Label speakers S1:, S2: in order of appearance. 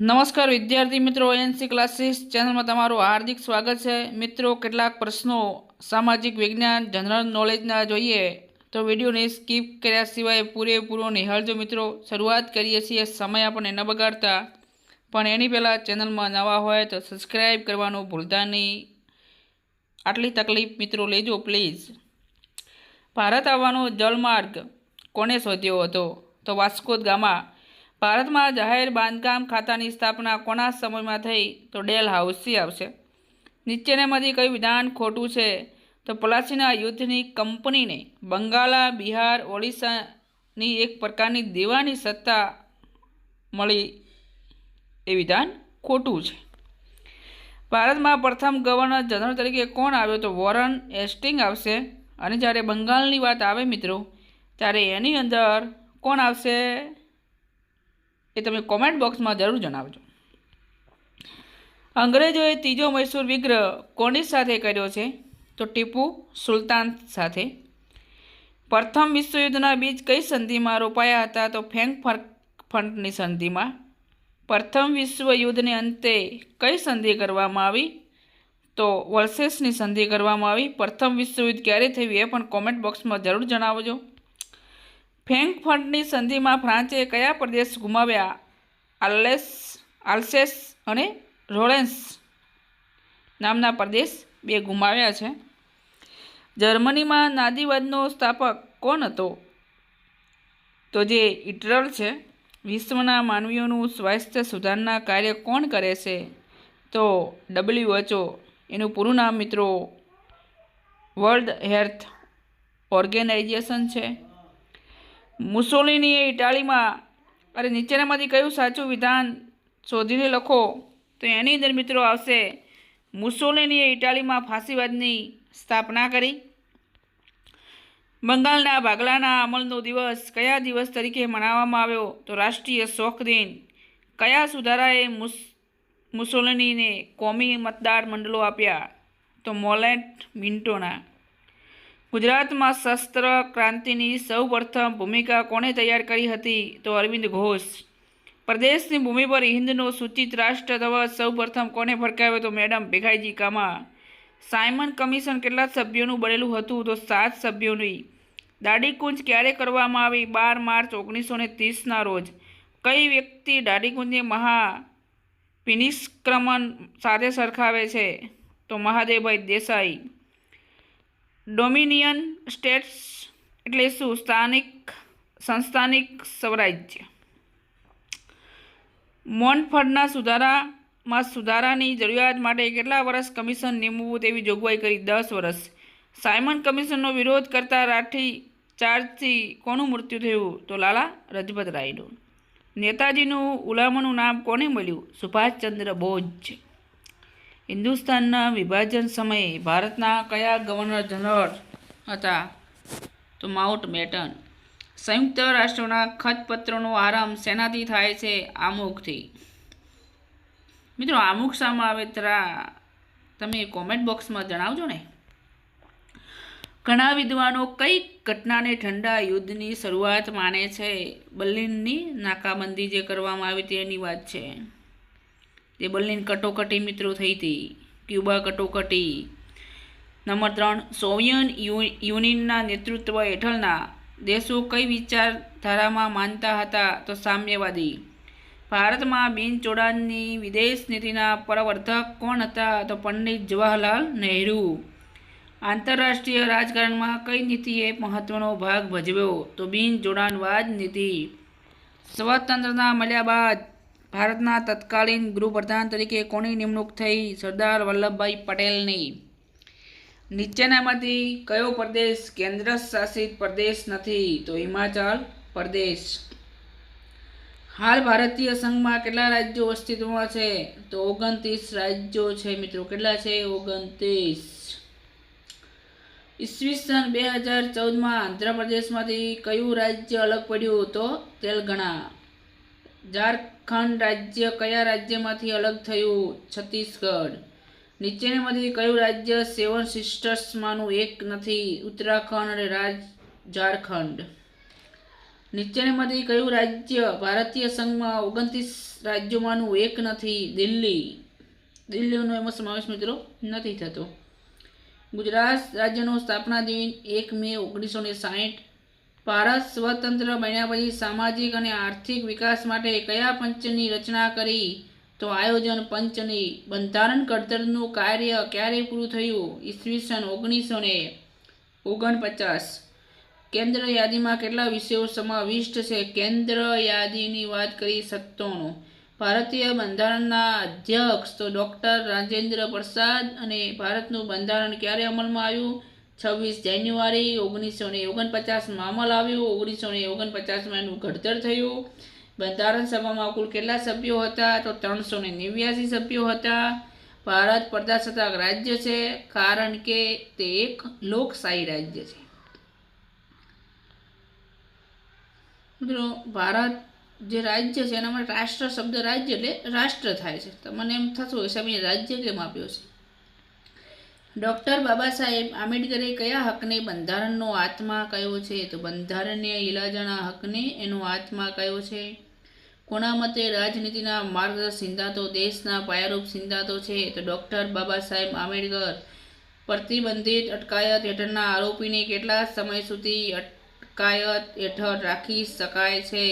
S1: નમસ્કાર વિદ્યાર્થી મિત્રો એનસી ક્લાસીસ ચેનલમાં તમારું હાર્દિક સ્વાગત છે. મિત્રો, કેટલાક પ્રશ્નો સામાજિક વિજ્ઞાન જનરલ નોલેજના જોઈએ તો વિડીયોને સ્કીપ કર્યા સિવાય પૂરેપૂરો નિહાળજો મિત્રો. શરૂઆત કરીએ છીએ, સમય આપણને ન બગાડતા. પણ એની પહેલાં ચેનલમાં નવા હોય તો સબસ્ક્રાઈબ કરવાનું ભૂલતા નહીં. આટલી તકલીફ મિત્રો લેજો પ્લીઝ ભારત આવવાનો જલમાર્ગ કોને શોધ્યો હતો? તો વાસ્કો ગામા ભારતમાં જાહેર બાંધકામ ખાતાની સ્થાપના કોના સમયમાં થઈ તો ડેલ હાઉસથી આવશે. નીચેનામાંથી કયું વિધાન ખોટું છે તો પલાસીના યુદ્ધની કંપનીને બંગાળા બિહાર, ઓડિશાની એક પ્રકારની દેવાની સત્તા મળી એ વિધાન ખોટું છે. ભારતમાં પ્રથમ ગવર્નર જનરલ તરીકે કોણ આવ્યો તો વોરન એસ્ટિંગ આવશે? અને જ્યારે બંગાળની વાત આવે મિત્રો, ત્યારે એની અંદર કોણ આવશે? એ તમે કોમેન્ટ બોક્સમાં જરૂર જણાવજો. અંગ્રેજોએ ત્રીજો મૈસૂર વિગ્રહ કોની સાથે કર્યો છે, તો ટીપુ સુલતાન સાથે. પ્રથમ વિશ્વયુદ્ધના બીજ કઈ સંધિમાં રોપાયા હતા, તો ફેંક ફંટની સંધિમાં. પ્રથમ વિશ્વયુદ્ધને અંતે કઈ સંધિ કરવામાં આવી, તો વર્સેસની સંધિ કરવામાં આવી. પ્રથમ વિશ્વયુદ્ધ ક્યારે થયું એ પણ કોમેન્ટ બોક્સમાં જરૂર જણાવજો. ફ્રેન્કફર્ટની સંધિમાં ફ્રાન્સે કયા પ્રદેશ ગુમાવ્યા? આલ્લેસ, આલ્સેસ અને રોલેન્સ નામના પ્રદેશ બે ગુમાવ્યા છે. જર્મનીમાં નાદીવાદનો સ્થાપક કોણ હતો? તો જે ઇટરલ છે, વિશ્વના માનવીઓનું સ્વાસ્થ્ય સુધારના કાર્ય કોણ કરે છે? તો ડબલ્યુએચઓ એનું પૂરું નામ મિત્રો, વર્લ્ડ હેલ્થ ઓર્ગેનાઇઝેશન છે. મુસોલિનીએ ઇટાલીમાં, અરે નીચેનામાંથી કયું સાચું વિધાન શોધીને લખો? તો એની અંદર મિત્રો આવશે, મુસોલિનીએ ઇટાલીમાં ફાંસીવાદની સ્થાપના કરી. બંગાળના ભાગલાના અમલનો દિવસ કયા દિવસ તરીકે મનાવવામાં આવ્યો? તો રાષ્ટ્રીય શોક દિન. કયા સુધારાએ મુસ, મુસોલિનીને કોમી મતદાર મંડળો આપ્યા? તો મોલેટ મિન્ટોના. ગુજરાતમાં શસ્ત્ર ક્રાંતિની સૌપ્રથમ ભૂમિકા કોણે તૈયાર કરી હતી તો અરવિંદ ઘોષ. પ્રદેશની ભૂમિ પર હિન્દનો સૂચિત રાષ્ટ્ર ધ્વજ સૌપ્રથમ કોને ફરકાવ્યો તો madam Bhikaiji Cama. Simon commission કેટલા સભ્યોનું બનેલું હતું તો સાત સભ્યોની. દાઢીકુંજ ક્યારે કરવામાં આવી? બાર માર્ચ ઓગણીસો ને ત્રીસના રોજ. કઈ વ્યક્તિ દાઢીકુંજને મહા પિનિષ્ક્રમણ સાથે સરખાવે છે? તો મહાદેવભાઈ દેસાઈ. ડોમિનિયન સ્ટેટ્સ એટલે શું? સ્થાનિક, સંસ્થાનિક સ્વરાજ્ય. મોનફળના સુધારામાં સુધારાની જરૂરિયાત માટે કેટલા વર્ષ કમિશન નિમવું તેવી જોગવાઈ કરી દસ વર્ષ? સાયમન કમિશનનો વિરોધ કરતા રાઠી ચાર્જથી કોનું મૃત્યુ થયું? તો લાલા રજપત રાયનું. નેતાજીનું ઉલામનું નામ કોને મળ્યું? સુભાષચંદ્ર બોઝ. હિન્દુસ્તાનના વિભાજન સમયે ભારતના કયા ગવર્નર જનરલ હતા? તો માઉન્ટ બેટન સંયુક્ત રાષ્ટ્રોના ખતપત્રોનો આરંભ શેનાથી થાય છે આમુખથી. મિત્રો, આમુખ શામાં આવે તરા તમે કોમેન્ટ બોક્સમાં જણાવજો ને. ઘણા વિદ્વાનો કઈ ઘટનાને ઠંડા યુદ્ધની શરૂઆત માને છે? બર્લિનની નાકાબંધી જે કરવામાં આવી તેની વાત છે. તે બર્લિન કટોકટી મિત્રો થઈ હતી. ક્યુબા કટોકટી. નંબર ત્રણ, સોવિયન યુનિયનના નેતૃત્વ હેઠળના દેશો કઈ વિચારધારામાં માનતા હતા તો સામ્યવાદી. ભારતમાં બિન ચોડાનની વિદેશ નીતિના પ્રવર્તક કોણ હતા તો પંડિત જવાહરલાલ નહેરુ. આંતરરાષ્ટ્રીય રાજકારણમાં કઈ નીતિએ મહત્વનો ભાગ ભજવ્યો તો બિન જોડાણવાદ નીતિ. સ્વતંત્રતા મળ્યા બાદ ભારતના તત્કાલીન ગૃહપ્રધાન તરીકે કોની નિમણૂક થઈ? સરદાર વલ્લભભાઈ પટેલની. નીચેનામાંથી કયો પ્રદેશ કેન્દ્ર શાસિત પ્રદેશ નથી? તો હિમાચલ પ્રદેશ. હાલ ભારતીય સંઘમાં કેટલા રાજ્યો અસ્તિત્વમાં છે? તો ઓગણત્રીસ રાજ્યો છે મિત્રો. કેટલા છે? ઓગણત્રીસ. ઈસવીસન બે હજાર ચૌદમાં આંધ્રપ્રદેશમાંથી કયું રાજ્ય અલગ પડ્યું? તો તેલંગાણા. ઝારખંડ રાજ્ય કયા રાજ્યમાંથી અલગ થયું? છત્તીસગઢ. નીચેનામાંથી કયું રાજ્ય સેવન સિસ્ટર્સમાંનું એક નથી? ઉત્તરાખંડ અને રાજ, ઝારખંડ. નીચેનામાંથી કયું રાજ્ય ભારતીય સંઘમાં ઓગણત્રીસ રાજ્યોમાંનું એક નથી? દિલ્હી. દિલ્હીનો એમાં સમાવેશ મિત્રો નથી થતો. ગુજરાત રાજ્યનો સ્થાપના દિન એક મે ઓગણીસો ને સાહીઠ ભારત સ્વતંત્ર બન્યા પછી સામાજિક અને આર્થિક વિકાસ માટે કયા પંચની રચના કરી? તો આયોજન પંચની બંધારણ ઘડતરનું કાર્ય ક્યારે પૂરું થયું? ઈસવીસન ઓગણીસો ને ઓગણપચાસ. કેન્દ્ર યાદીમાં કેટલા વિષયો સમાવિષ્ટ છે? કેન્દ્ર યાદીની વાત કરી સત્તોનો ભારતીય બંધારણના અધ્યક્ષ તો ડૉક્ટર રાજેન્દ્ર પ્રસાદ અને ભારતનું બંધારણ ક્યારે અમલમાં આવ્યું? છવ્વીસ જાન્યુઆરી ઓગણીસો ને ઓગણપચાસમાં અમલ આવ્યો. ઓગણીસો ને ઓગણપચાસમાં એનું ઘડતર થયું. બંધારણ સભામાં કુલ કેટલા સભ્યો હતા? તો ત્રણસો ને નેવ્યાસી સભ્યો હતા. ભારત પ્રજાસત્તાક રાજ્ય છે, કારણ કે તે એક લોકશાહી રાજ્ય છે. મિત્રો, ભારત જે રાજ્ય છે, એના માટે રાષ્ટ્ર શબ્દ રાજ્ય એટલે રાષ્ટ્ર થાય છે. તમને એમ થતું હોય, સાહેબ રાજ્ય કેમ આપ્યો છે? ડૉક્ટર બાબા સાહેબ આંબેડકરે કયા હકને બંધારણનો આત્મા કયો છે? તો બંધારણીય ઇલાજાના હકને એનો આત્મા કયો છે. કોના મતે રાજનીતિના માર્ગદર્શક સિદ્ધાંતો, દેશના પાયારૂપ સિદ્ધાંતો છે? તો ડૉક્ટર બાબા સાહેબ આંબેડકર પ્રતિબંધિત અટકાયત હેઠળના આરોપીને કેટલા સમય સુધી અટકાયત હેઠળ રાખી શકાય છે?